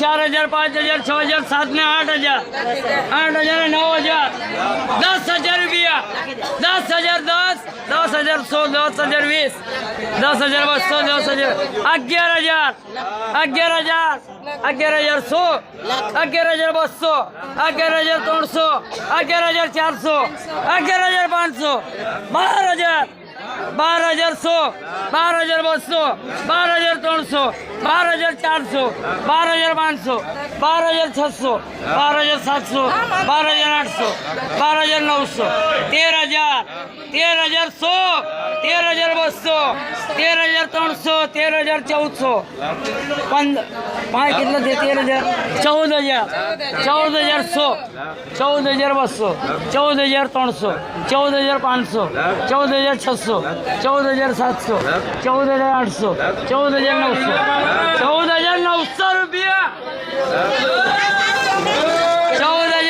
ચાર હજાર પાંચ હજાર છ હજાર સાત ને આઠ હજાર આઠ હજાર ને નવ હજાર દસ હજાર રૂપિયા દસ હજાર દસ દસ હજાર સો દસ હજાર વીસ દસ હજાર બસો દસ હજાર અગિયાર હજાર અગિયાર હજાર અગિયાર હજાર સો અગિયાર હજાર બસો અગિયાર હજાર ત્રણસો અગિયાર હજાર ચારસો અગિયાર હજાર પાંચસો બાર હજાર બાર હજાર સો, બાર હજાર બસો, બાર હજાર ત્રણસો, બાર હજાર ચારસો, બાર હજાર પાંચસો, બાર હજાર છસો, બાર હજાર સાતસો, બાર હજાર આઠસો, બાર હજાર નવસો, તેર હજાર તેર હજાર સો, તેર હજાર બસો, તેર હજાર ત્રણસો, તેર હજાર ચૌદસો. પાંચ કેટલા છે તેર હજાર. ચૌદ હજાર. ચૌદ હજાર સો. ચૌદ હજાર બસો. ચૌદ હજાર ત્રણસો. ચૌદ હજાર પાંચસો. ચૌદ હજાર છસો. ચૌદ હજાર સાતસો ચૌદ હજાર આઠસો ચૌદ હજાર નવસો ચૌદ હજાર નવસો રૂપિયા